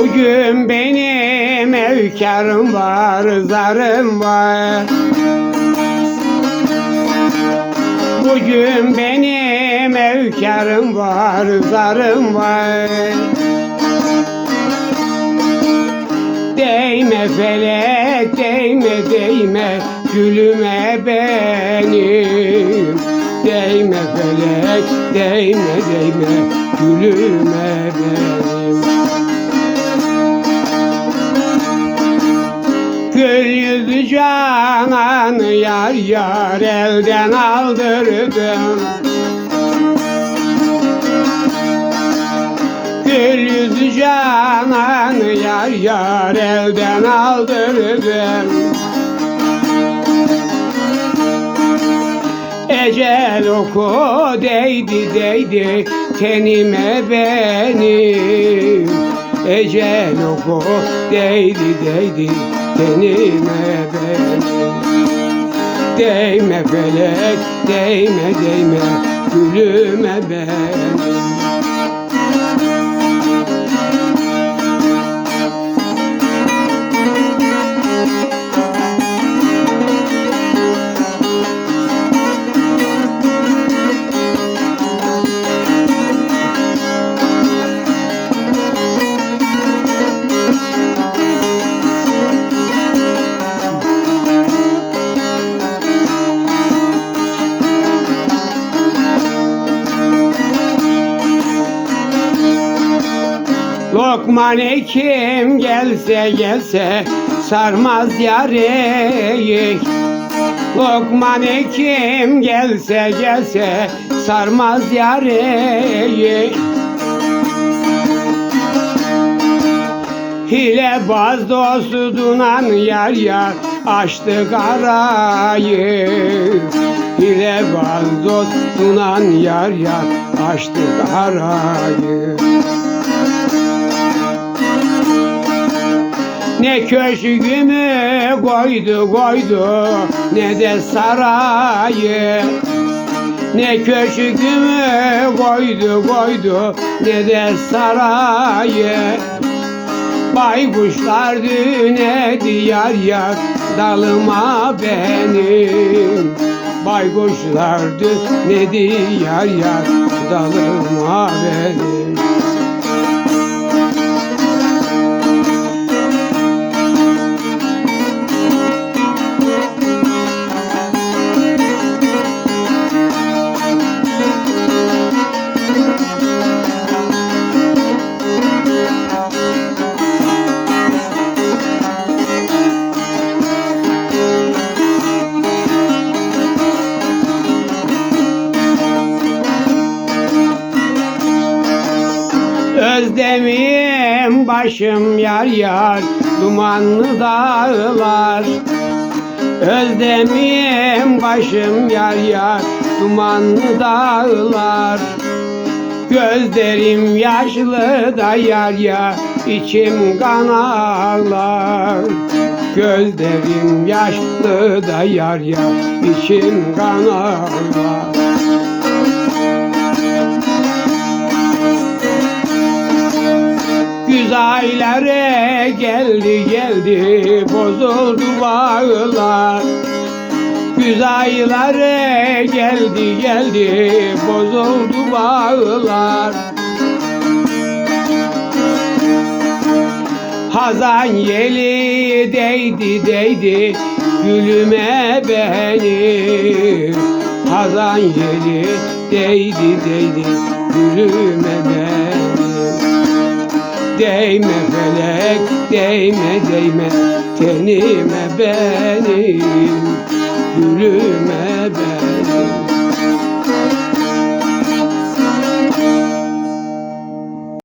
Bugün benim evkarım var, zarım var. Bugün benim evkarım var, zarım var. Değme felek, değme, değme gülüme benim. Değme felek, değme, değme gülüme benim. Gül yüzü cananı yar yar elden aldırdım. Gül yüzü cananı yar yar elden aldırdım. Ecel oku değdi değdi tenime benim Ecel oku değdi değdi tenime benim Değme felek değme değme. Gülüme benim Lokman kim gelse gelse sarmaz yareyi. Lokman kim gelse gelse sarmaz yareyi. Hilebaz dostu dunan yar yar açtı karayı. Hilebaz dost dunan yar yar açtı karayı Ne köşkümü koydu koydu ne de sarayı. Ne köşkümü koydu koydu ne de sarayı. Baykuşlar düne diyar yar dalıma benim Baykuşlar düne diyar yar dalıma benim Özlemim başım yar yar dumanlı dağlar. Özlemim başım yar yar dumanlı dağlar. Gözlerim yaşlı da yar yar içim kan ağlar. Gözlerim yaşlı da yar yar içim kan ağlar Güzaylara geldi geldi bozuldu bağlar. Güzaylara geldi geldi bozuldu bağlar. Hazan yeli değdi değdi gülüme benim Hazan yeli değdi değdi gülüme benim Değme felek, değme değme. Tenime benim Gülüme benim